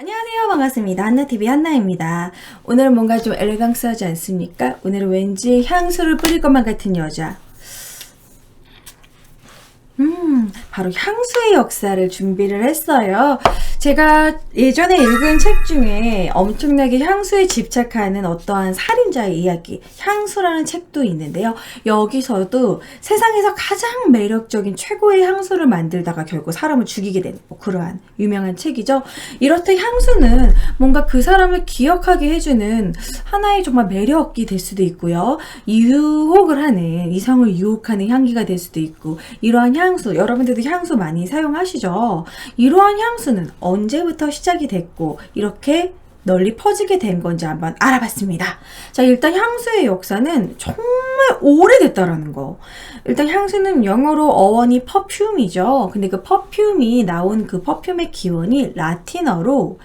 안녕하세요. 반갑습니다. 한나TV 한나입니다. 오늘은 뭔가 좀 엘레강스하지 않습니까? 오늘은 왠지 향수를 뿌릴 것만 같은 여자. 음, 바로 향수의 역사를 준비를 했어요. 제가 예전에 읽은 책 중에 엄청나게 향수에 집착하는 어떠한 살인자의 이야기, 향수라는 책도 있는데요. 여기서도 세상에서 가장 매력적인 최고의 향수를 만들다가 결국 사람을 죽이게 되는 뭐 그러한 유명한 책이죠. 이렇듯 향수는 뭔가 그 사람을 기억하게 해주는 하나의 정말 매력이 될 수도 있고요. 유혹을 하는, 이성을 유혹하는 향기가 될 수도 있고, 이러한 향수, 여러분들도 향수 많이 사용하시죠? 이러한 향수는 언제부터 시작이 됐고, 이렇게 널리 퍼지게 된 건지 한번 알아봤습니다. 자, 일단 향수의 역사는 정말 오래됐다라는 거. 일단 향수는 영어로 어원이 퍼퓸이죠. 근데 그 퍼퓸이 나온 그 퍼퓸의 기원이 라틴어로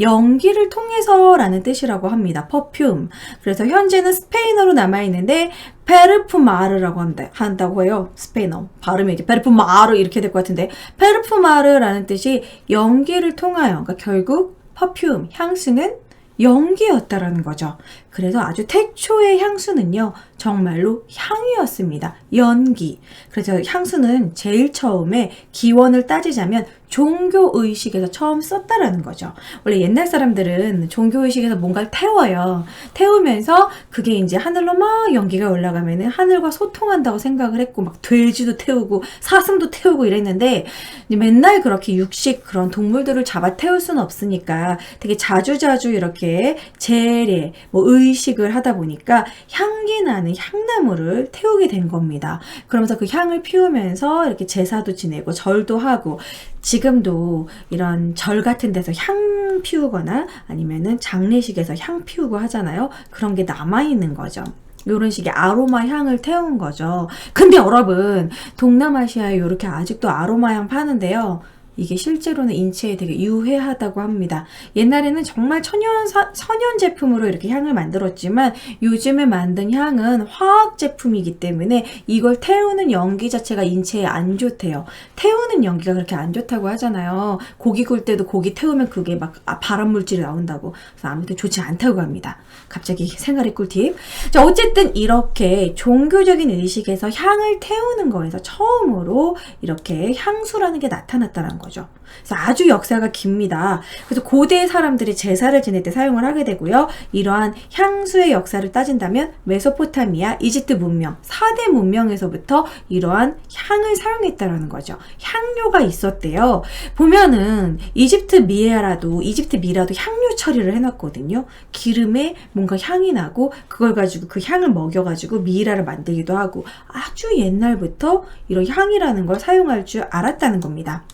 연기를 통해서라는 뜻이라고 합니다. 퍼퓸. 그래서 현재는 스페인어로 남아있는데 페르푸마르라고 한다, 한다고 해요. 스페인어. 발음이 이제 페르푸마르 이렇게 될 것 같은데 페르푸마르라는 뜻이 연기를 통하여 그러니까 결국 퍼퓸, 향수는 연기였다라는 거죠. 그래서 아주 태초의 향수는요, 정말로 향이었습니다. 연기. 그래서 향수는 제일 처음에 기원을 따지자면 종교 의식에서 처음 썼다라는 거죠. 원래 옛날 사람들은 종교 의식에서 뭔가를 태워요. 태우면서 그게 이제 하늘로 막 연기가 올라가면은 하늘과 소통한다고 생각을 했고 막 돼지도 태우고 사슴도 태우고 이랬는데 맨날 그렇게 육식 그런 동물들을 잡아 태울 수는 없으니까 되게 자주자주 이렇게 재래 뭐의 식을 하다 보니까 향기 나는 향나무를 태우게 된 겁니다. 그러면서 그 향을 피우면서 이렇게 제사도 지내고 절도 하고 지금도 이런 절 같은 데서 향 피우거나 아니면은 장례식에서 향 피우고 하잖아요. 그런 게 남아있는 거죠. 이런 식의 아로마 향을 태운 거죠. 근데 여러분, 동남아시아에 이렇게 아직도 아로마 향 파는데요. 이게 실제로는 인체에 되게 유해하다고 합니다. 옛날에는 정말 천연, 사, 천연 제품으로 이렇게 향을 만들었지만 요즘에 만든 향은 화학 제품이기 때문에 이걸 태우는 연기 자체가 인체에 안 좋대요. 태우는 연기가 그렇게 안 좋다고 하잖아요. 고기 굴 때도 고기 태우면 그게 막 아, 발암 물질이 나온다고. 그래서 아무튼 좋지 않다고 합니다. 갑자기 생활의 꿀팁. 자, 어쨌든 이렇게 종교적인 의식에서 향을 태우는 거에서 처음으로 이렇게 향수라는 게 나타났다는 거죠. 거죠. 그래서 아주 역사가 깁니다. 그래서 고대 사람들이 제사를 지낼 때 사용을 하게 되고요. 이러한 향수의 역사를 따진다면 메소포타미아, 이집트 문명, 4대 문명에서부터 이러한 향을 사용했다라는 거죠. 향료가 있었대요. 보면은 이집트 미에라도 이집트 미라도 향료 처리를 해놨거든요. 기름에 뭔가 향이 나고 그걸 가지고 그 향을 먹여가지고 미이라를 만들기도 하고 아주 옛날부터 이런 향이라는 걸 사용할 줄 알았다는 겁니다.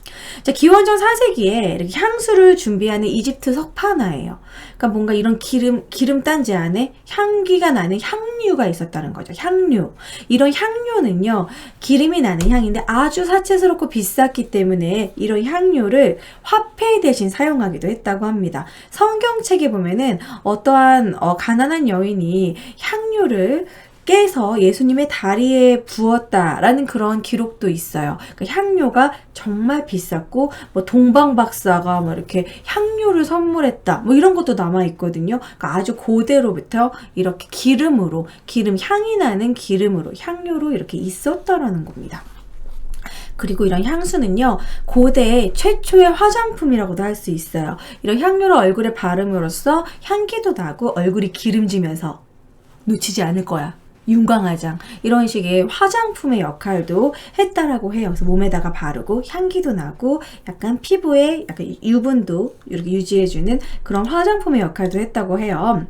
자, 기원 전 4세기에 이렇게 향수를 준비하는 이집트 석판화예요. 그러니까 뭔가 이런 기름, 기름 단지 안에 향기가 나는 향류가 있었다는 거죠. 향류. 이런 향료는요, 기름이 나는 향인데 아주 사치스럽고 비쌌기 때문에 이런 향료를 화폐 대신 사용하기도 했다고 합니다. 성경책에 보면은 어떠한 어, 가난한 여인이 향료를 깨서 예수님의 다리에 부었다라는 그런 기록도 있어요. 그 향료가 정말 비쌌고 뭐 동방 박사가 뭐 이렇게 향료를 선물했다 뭐 이런 것도 남아 있거든요. 그러니까 아주 고대로부터 이렇게 기름으로 기름 향이 나는 기름으로 향료로 이렇게 있었다라는 겁니다. 그리고 이런 향수는요, 고대 최초의 화장품이라고도 할 수 있어요. 이런 향료를 얼굴에 바름으로써 향기도 나고 얼굴이 기름지면서 놓치지 않을 거야. 윤광화장 이런 식의 화장품의 역할도 했다라고 해요. 그래서 몸에다가 바르고 향기도 나고 약간 피부에 약간 유분도 이렇게 유지해주는 그런 화장품의 역할도 했다고 해요.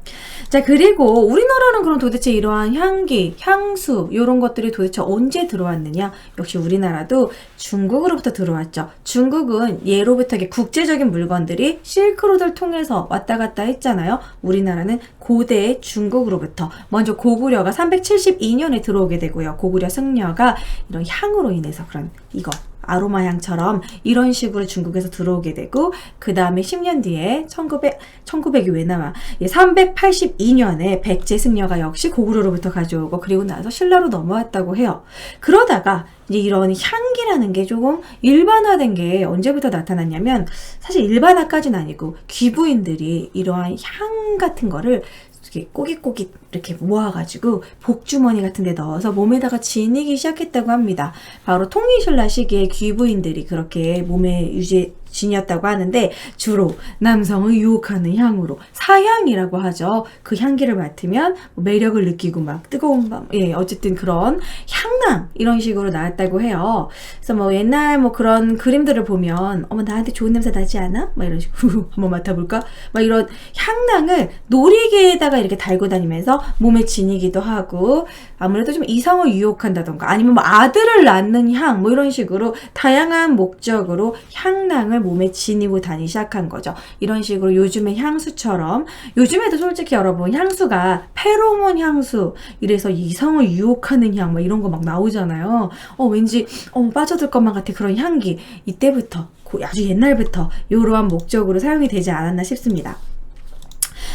자 그리고 우리나라는 그럼 도대체 이러한 향기, 향수 이런 것들이 도대체 언제 들어왔느냐? 역시 우리나라도 중국으로부터 들어왔죠. 중국은 예로부터 국제적인 물건들이 실크로드를 통해서 왔다 갔다 했잖아요. 우리나라는 고대 중국으로부터 먼저 고구려가 372년에 들어오게 되고요. 고구려 승려가 이런 향으로 인해서 그런 이거 아로마 향처럼 이런 식으로 중국에서 들어오게 되고 그 다음에 10년 뒤에 1900 1900이 왜 나와? 382년에 백제 승려가 역시 고구려로부터 가져오고 그리고 나서 신라로 넘어왔다고 해요. 그러다가 이제 이런 향기라는 게 조금 일반화된 게 언제부터 나타났냐면 사실 일반화까지는 아니고 귀부인들이 이러한 향 같은 거를 이렇게 꼬깃꼬깃 이렇게 모아가지고 복주머니 같은 데 넣어서 몸에다가 지니기 시작했다고 합니다. 바로 통일신라 시기에 귀부인들이 그렇게 몸에 유지 진이었다고 하는데 주로 남성을 유혹하는 향으로 사향이라고 하죠. 그 향기를 맡으면 뭐 매력을 느끼고 막 뜨거운 밤, 예, 어쨌든 그런 향낭 이런 식으로 나왔다고 해요. 그래서 뭐 옛날 뭐 그런 그림들을 보면 어머 나한테 좋은 냄새 나지 않아? 막 이런 식으로 한번 맡아볼까? 막 이런 향낭을 놀이개에다가 이렇게 달고 다니면서 몸에 지니기도 하고 아무래도 좀 이성을 유혹한다던가 아니면 뭐 아들을 낳는 향 뭐 이런 식으로 다양한 목적으로 향낭을 몸에 지니고 다니기 시작한 거죠. 이런 식으로 요즘의 향수처럼 요즘에도 솔직히 여러분 향수가 페로몬 향수 이래서 이성을 유혹하는 향뭐 이런 거 막 나오잖아요. 어 왠지 어 빠져들 것만 같아 그런 향기 이때부터 고- 아주 옛날부터 이러한 목적으로 사용이 되지 않았나 싶습니다.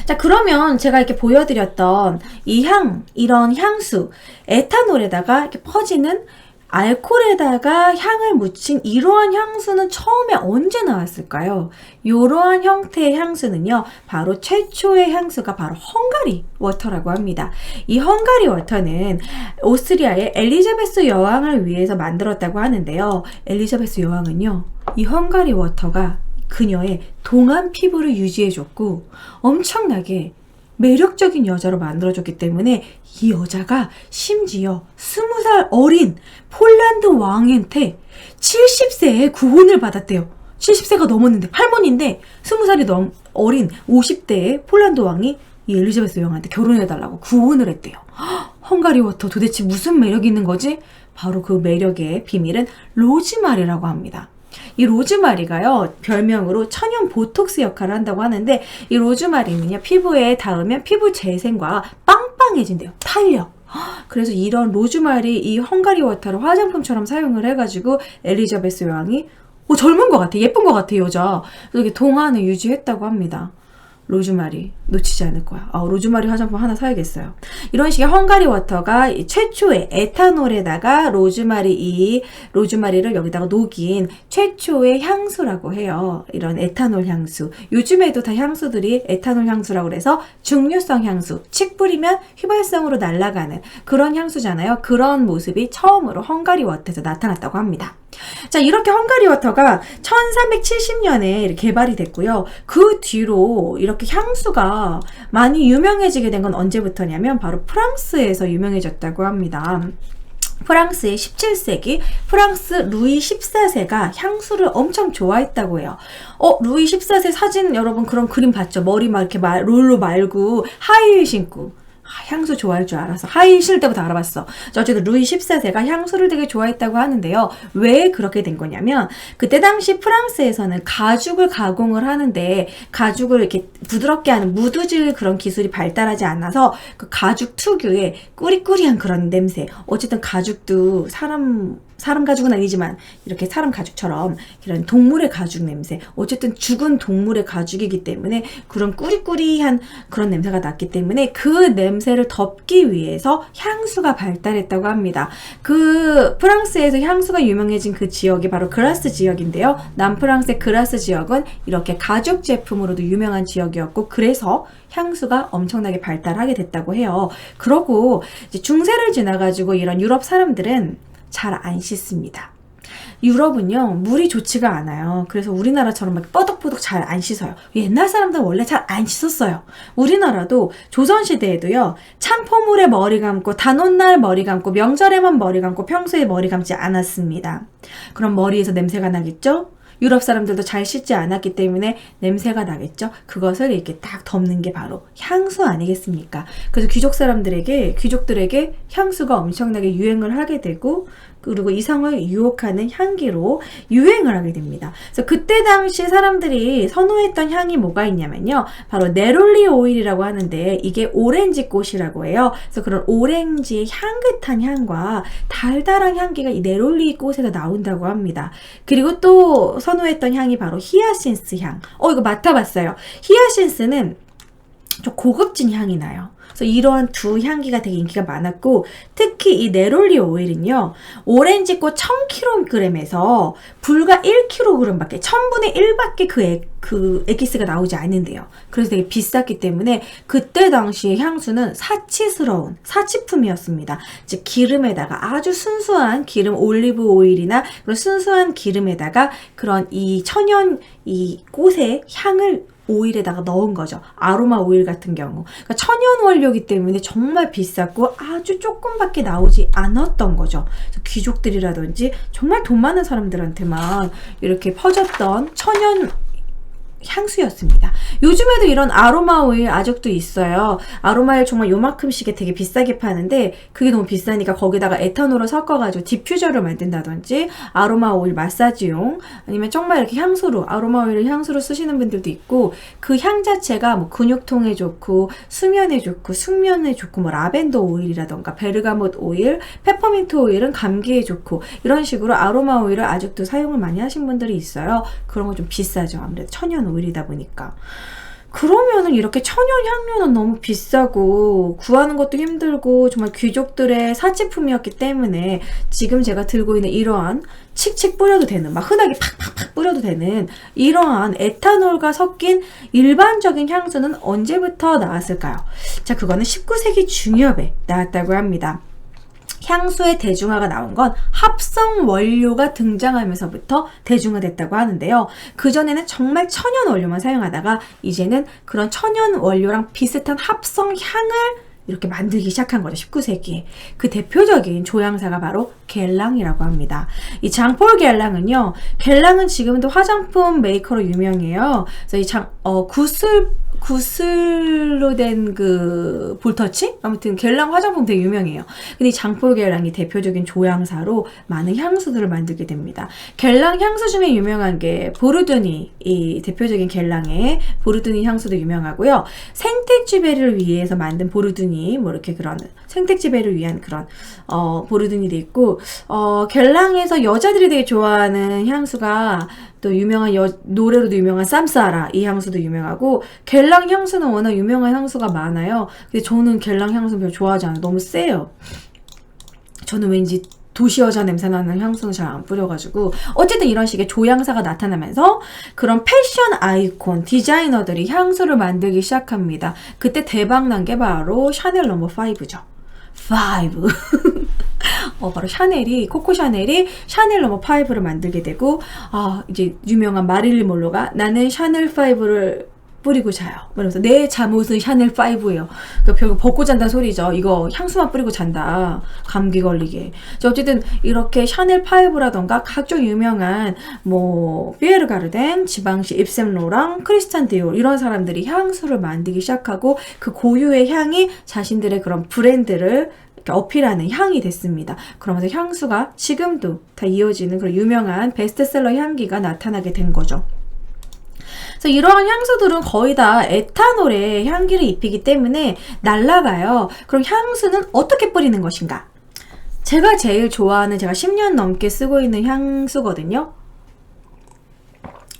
자, 그러면 제가 이렇게 보여드렸던 이 향, 이런 향수, 에탄올에다가 이렇게 퍼지는 알코올에다가 향을 묻힌 이러한 향수는 처음에 언제 나왔을까요? 이러한 형태의 향수는요, 바로 최초의 향수가 바로 헝가리 워터라고 합니다. 이 헝가리 워터는 오스트리아의 엘리자베스 여왕을 위해서 만들었다고 하는데요. 엘리자베스 여왕은요, 이 헝가리 워터가 그녀의 동안 피부를 유지해줬고 엄청나게 매력적인 여자로 만들어줬기 때문에 이 여자가 심지어 스무 살 어린 폴란드 왕한테 70세에 구원을 받았대요. 70세가 넘었는데 할머니인데 스무 살이 넘 어린 50대의 폴란드 왕이 이 엘리자베스 여왕한테 결혼해달라고 구원을 했대요. 헉, 헝가리 워터 도대체 무슨 매력이 있는 거지? 바로 그 매력의 비밀은 로즈마리라고 합니다. 이 로즈마리가요, 별명으로 천연 보톡스 역할을 한다고 하는데, 이 로즈마리는요, 피부에 닿으면 피부 재생과 빵빵해진대요. 탄력. 헉, 그래서 이런 로즈마리 이 헝가리 워터를 화장품처럼 사용을 해가지고 엘리자베스 여왕이 어, 젊은 것 같아. 예쁜 것 같아, 여자. 이렇게 동안을 유지했다고 합니다. 로즈마리 놓치지 않을 거야. 아, 로즈마리 화장품 하나 사야겠어요. 이런 식의 헝가리 워터가 이 최초의 에탄올에다가 로즈마리 이 로즈마리를 여기다가 녹인 최초의 향수라고 해요. 이런 에탄올 향수. 요즘에도 다 향수들이 에탄올 향수라고 그래서 중류성 향수. 칙 뿌리면 휘발성으로 날아가는 그런 향수잖아요. 그런 모습이 처음으로 헝가리 워터에서 나타났다고 합니다. 자, 이렇게 헝가리 워터가 1370년에 개발이 됐고요. 그 뒤로 이렇게 향수가 많이 유명해지게 된 건 언제부터냐면 바로 프랑스에서 유명해졌다고 합니다. 프랑스의 17세기 프랑스 루이 14세가 향수를 엄청 좋아했다고 해요. 어, 루이 14세 사진 여러분 그런 그림 봤죠? 머리 막 이렇게 말, 롤로 말고 하이힐 신고. 아, 향수 좋아할 줄 알아서 하이힐 신을 때부터 알아봤어. 자, 어쨌든 루이 14세가 향수를 되게 좋아했다고 하는데요. 왜 그렇게 된 거냐면 그때 당시 프랑스에서는 가죽을 가공을 하는데 가죽을 이렇게 부드럽게 하는 무드질 그런 기술이 발달하지 않아서 그 가죽 특유의 꾸리꾸리한 그런 냄새. 어쨌든 가죽도 사람 사람 가죽은 아니지만 이렇게 사람 가죽처럼 이런 동물의 가죽 냄새. 어쨌든 죽은 동물의 가죽이기 때문에 그런 꾸리꾸리한 그런 냄새가 났기 때문에 그 냄새를 덮기 위해서 향수가 발달했다고 합니다. 그 프랑스에서 향수가 유명해진 그 지역이 바로 그라스 지역인데요. 남프랑스의 그라스 지역은 이렇게 가죽 제품으로도 유명한 지역이었고 그래서 향수가 엄청나게 발달하게 됐다고 해요. 그러고 중세를 지나가지고 이런 유럽 사람들은 잘 안 씻습니다. 유럽은요, 물이 좋지가 않아요. 그래서 우리나라처럼 막 뻐덕뻐덕 잘 안 씻어요. 옛날 사람들은 원래 잘 안 씻었어요. 우리나라도 조선시대에도요, 참포물에 머리 감고, 단오날 머리 감고, 명절에만 머리 감고, 평소에 머리 감지 않았습니다. 그럼 머리에서 냄새가 나겠죠? 유럽 사람들도 잘 씻지 않았기 때문에 냄새가 나겠죠? 그것을 이렇게 딱 덮는 게 바로 향수 아니겠습니까? 그래서 귀족 사람들에게, 귀족들에게 향수가 엄청나게 유행을 하게 되고, 그리고 이성을 유혹하는 향기로 유행을 하게 됩니다. 그래서 그때 당시 사람들이 선호했던 향이 뭐가 있냐면요. 바로 네롤리 오일이라고 하는데 이게 오렌지 꽃이라고 해요. 그래서 그런 오렌지의 향긋한 향과 달달한 향기가 이 네롤리 꽃에서 나온다고 합니다. 그리고 또 선호했던 향이 바로 히아신스 향. 어, 이거 맡아봤어요. 히아신스는 좀 고급진 향이 나요. 그래서 이러한 두 향기가 되게 인기가 많았고 특히 이 네롤리 오일은요 오렌지꽃 1000kg에서 불과 1kg밖에 1000분의 1밖에 그, 에, 그 에기스가 나오지 않는데요. 그래서 되게 비쌌기 때문에 그때 당시의 향수는 사치스러운 사치품이었습니다. 즉 기름에다가 아주 순수한 기름 올리브 오일이나 그런 순수한 기름에다가 그런 이 천연 이 꽃의 향을 오일에다가 넣은 거죠. 아로마 오일 같은 경우. 그러니까 천연 원료이기 때문에 정말 비쌌고 아주 조금밖에 나오지 않았던 거죠. 귀족들이라든지 정말 돈 많은 사람들한테만 이렇게 퍼졌던 천연 향수였습니다. 요즘에도 이런 아로마 오일 아직도 있어요. 아로마 오일 정말 요만큼씩에 되게 비싸게 파는데 그게 너무 비싸니까 거기다가 에탄올을 섞어가지고 디퓨저를 만든다든지 아로마 오일 마사지용 아니면 정말 이렇게 향수로 아로마 오일을 향수로 쓰시는 분들도 있고 그 향 자체가 뭐 근육통에 좋고 수면에 좋고 숙면에 좋고 뭐 라벤더 오일이라던가 베르가못 오일, 페퍼민트 오일은 감기에 좋고 이런 식으로 아로마 오일을 아직도 사용을 많이 하신 분들이 있어요. 그런 거좀 비싸죠. 아무래도 천연 오일이다 보니까. 그러면은 이렇게 천연 향료는 너무 비싸고 구하는 것도 힘들고 정말 귀족들의 사치품이었기 때문에 지금 제가 들고 있는 이러한 칙칙 뿌려도 되는 막 흔하게 팍팍팍 뿌려도 되는 이러한 에탄올과 섞인 일반적인 향수는 언제부터 나왔을까요? 자, 그거는 19세기 중엽에 나왔다고 합니다. 향수의 대중화가 나온 건 합성 원료가 등장하면서부터 대중화됐다고 하는데요. 그전에는 정말 천연 원료만 사용하다가 이제는 그런 천연 원료랑 비슷한 합성 향을 이렇게 만들기 시작한 거죠. 19세기에. 그 대표적인 조향사가 바로 겔랑이라고 합니다. 이 장폴 겔랑은요. 겔랑은 지금도 화장품 메이커로 유명해요. 그래서 이 장, 어, 구슬 구슬로 된 그 볼터치? 아무튼 겔랑 화장품 되게 유명해요. 근데 이 장폴 겔랑이 대표적인 조향사로 많은 향수들을 만들게 됩니다. 겔랑 향수 중에 유명한 게 보르드니 이 대표적인 겔랑의 보르드니 향수도 유명하고요. 생택쥐베를 위해서 만든 보르드니 뭐 이렇게 그런 생택쥐베를 위한 그런 어 보르드니도 있고 어 겔랑에서 여자들이 되게 좋아하는 향수가 또 유명한 여, 노래로도 유명한 쌈싸라 이 향수도 유명하고 겔랑 향수는 워낙 유명한 향수가 많아요. 근데 저는 겔랑 향수 별로 좋아하지 않아요. 너무 세요. 저는 왠지 도시 여자 냄새 나는 향수는 잘 안 뿌려가지고 어쨌든 이런 식의 조향사가 나타나면서 그런 패션 아이콘 디자이너들이 향수를 만들기 시작합니다. 그때 대박 난 게 바로 샤넬 넘버 5죠. 5. 어, 바로 샤넬이, 코코 샤넬이 샤넬 넘버 5를 만들게 되고, 아, 이제 유명한 마릴린 몰로가 나는 샤넬 5를 뿌리고 자요. 그러면서 내 잠옷은 샤넬 5예요. 그러니까 결국 벗고 잔다 소리죠. 이거 향수만 뿌리고 잔다. 감기 걸리게. 어쨌든 이렇게 샤넬 5라던가 각종 유명한 뭐 피에르 가르덴, 지방시 입셈 로랑, 크리스탄 디올 이런 사람들이 향수를 만들기 시작하고 그 고유의 향이 자신들의 그런 브랜드를 어필하는 향이 됐습니다. 그러면서 향수가 지금도 다 이어지는 그런 유명한 베스트셀러 향기가 나타나게 된 거죠. 그래서 이러한 향수들은 거의 다 에탄올에 향기를 입히기 때문에 날라가요. 그럼 향수는 어떻게 뿌리는 것인가? 제가 제일 좋아하는 제가 10년 넘게 쓰고 있는 향수거든요.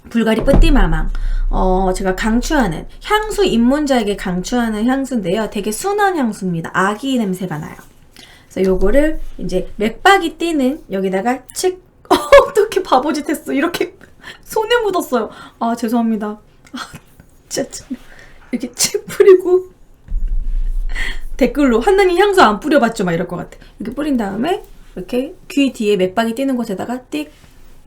불가리 뿌띠마망. 어, 제가 강추하는 향수 입문자에게 강추하는 향수인데요. 되게 순한 향수입니다. 아기 냄새가 나요. 그래서 요거를 이제 맥박이 뛰는 여기다가 칙 어, 어떻게 바보짓 했어. 이렇게 손에 묻었어요. 아, 죄송합니다. 아, 진짜 이렇게 칙 뿌리고 댓글로 한나님 향수 안 뿌려봤죠? 막 이럴 것 같아. 이렇게 뿌린 다음에 이렇게 귀 뒤에 맥박이 뛰는 곳에다가 띡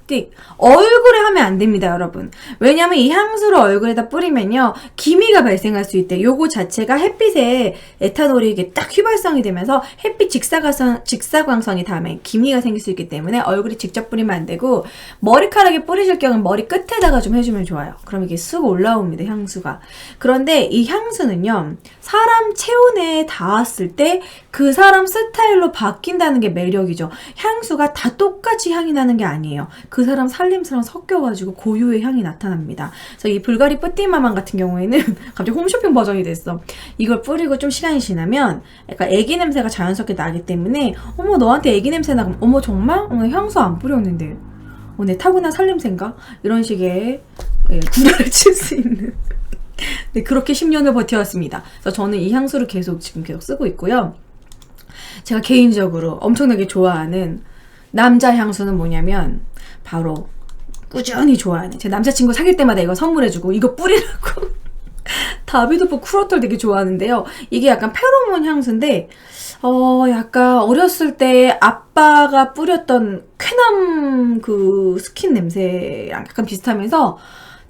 틱틱 얼굴에 하면 안 됩니다, 여러분. 왜냐면 이 향수를 얼굴에다 뿌리면요 기미가 발생할 수 있대. 요거 자체가 햇빛에 에탄올이 이게 딱 휘발성이 되면서 햇빛 직사광선 직사광선이 닿으면 기미가 생길 수 있기 때문에 얼굴에 직접 뿌리면 안 되고 머리카락에 뿌리실 경우는 머리 끝에다가 좀 해주면 좋아요. 그럼 이게 쑥 올라옵니다, 향수가. 그런데 이 향수는요 사람 체온에 닿았을 때 그 사람 스타일로 바뀐다는 게 매력이죠. 향수가 다 똑같이 향이 나는 게 아니에요. 그 사람 살림새랑 섞여가지고 고유의 향이 나타납니다. 그래서 이 불가리 뿌띠마만 같은 경우에는 갑자기 홈쇼핑 버전이 됐어. 이걸 뿌리고 좀 시간이 지나면 약간 애기 냄새가 자연스럽게 나기 때문에 어머 너한테 애기 냄새 나면 어머 정말? 오늘 향수 안 뿌렸는데 어, 내 타고난 살림새인가? 이런 식의 예, 구라를 칠 수 있는 네, 그렇게 10년을 버텨왔습니다. 그래서 저는 이 향수를 계속 지금 계속 쓰고 있고요. 제가 개인적으로 엄청나게 좋아하는 남자 향수는 뭐냐면 바로 꾸준히 좋아하는 제 남자친구 사귈 때마다 이거 선물해주고 이거 뿌리라고 다비도프 쿠로톨 되게 좋아하는데요. 이게 약간 페로몬 향수인데 어 약간 어렸을 때 아빠가 뿌렸던 쾌남 그 스킨 냄새랑 약간 비슷하면서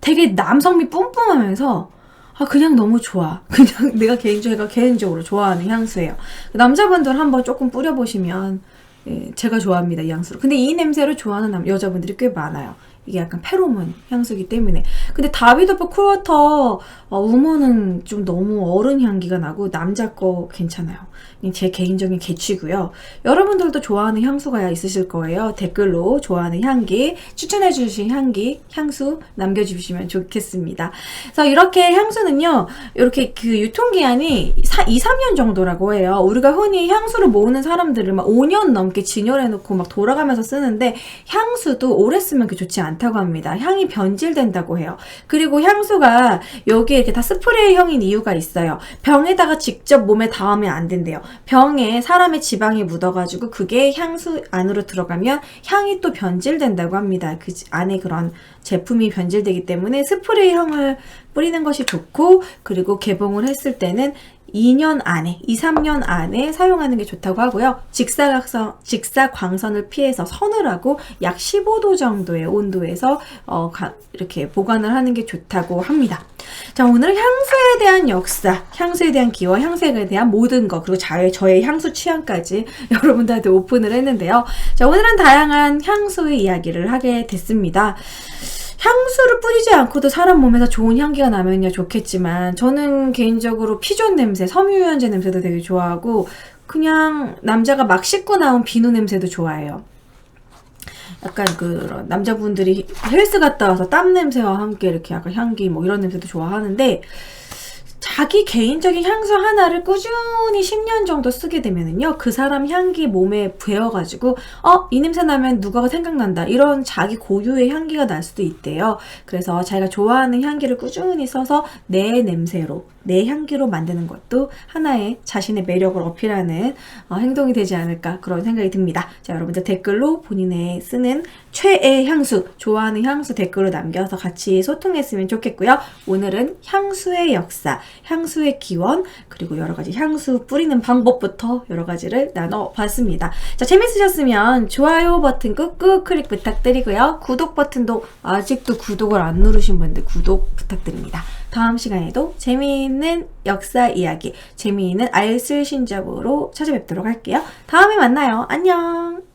되게 남성미 뿜뿜하면서 아 그냥 너무 좋아. 그냥 내가 개인적으로 개인적으로 좋아하는 향수예요. 남자분들 한번 조금 뿌려보시면 예, 제가 좋아합니다 이 향수를. 근데 이 냄새를 좋아하는 남, 여자분들이 꽤 많아요. 이게 약간 페로몬 향수기 때문에. 근데 다비도프 쿨워터 어, 우먼은 좀 너무 어른 향기가 나고 남자 거 괜찮아요. 이제 개인적인 개취고요. 여러분들도 좋아하는 향수가 있으실 거예요. 댓글로 좋아하는 향기, 추천해 주신 향기, 향수 남겨주시면 좋겠습니다. 그래서 이렇게 향수는요, 이렇게 그 유통기한이 2, 3년 정도라고 해요. 우리가 흔히 향수를 모으는 사람들을 막 5년 넘게 진열해놓고 막 돌아가면서 쓰는데 향수도 오래 쓰면 그 좋지 않 다고 합니다. 향이 변질된다고 해요. 그리고 향수가 여기에 이렇게 다 스프레이형인 이유가 있어요. 병에다가 직접 몸에 닿으면 안 된대요. 병에 사람의 지방이 묻어가지고 그게 향수 안으로 들어가면 향이 또 변질된다고 합니다. 그 안에 그런 제품이 변질되기 때문에 스프레이형을 뿌리는 것이 좋고 그리고 개봉을 했을 때는 2년 안에, 2, 3년 안에 사용하는 게 좋다고 하고요. 직사광선, 직사광선을 피해서 서늘하고 약 15도 정도의 온도에서 어, 가- 이렇게 보관을 하는 게 좋다고 합니다. 자, 오늘은 향수에 대한 역사, 향수에 대한 기원, 향수에 대한 모든 것, 그리고 저의, 저의 향수 취향까지 여러분들한테 오픈을 했는데요. 자, 오늘은 다양한 향수의 이야기를 하게 됐습니다. 향수를 뿌리지 않고도 사람 몸에서 좋은 향기가 나면요 좋겠지만 저는 개인적으로 피존 냄새, 섬유유연제 냄새도 되게 좋아하고 그냥 남자가 막 씻고 나온 비누 냄새도 좋아해요. 약간 그런 남자분들이 헬스 갔다 와서 땀 냄새와 함께 이렇게 약간 향기 뭐 이런 냄새도 좋아하는데 자기 개인적인 향수 하나를 꾸준히 10년 정도 쓰게 되면은요, 그 사람 향기 몸에 배어가지고, 어, 이 냄새 나면 누가가 생각난다. 이런 자기 고유의 향기가 날 수도 있대요. 그래서 자기가 좋아하는 향기를 꾸준히 써서 내 냄새로, 내 향기로 만드는 것도 하나의 자신의 매력을 어필하는 어, 행동이 되지 않을까 그런 생각이 듭니다. 자, 여러분들 댓글로 본인의 쓰는 최애 향수, 좋아하는 향수 댓글로 남겨서 같이 소통했으면 좋겠고요. 오늘은 향수의 역사, 향수의 기원, 그리고 여러 가지 향수 뿌리는 방법부터 여러 가지를 나눠 봤습니다. 자, 재밌으셨으면 좋아요 버튼 꾹꾹 클릭 부탁드리고요. 구독 버튼도 아직도 구독을 안 누르신 분들 구독 부탁드립니다. 다음 시간에도 재미있는 역사 이야기, 재미있는 알쓸 신잡으로 찾아뵙도록 할게요. 다음에 만나요. 안녕!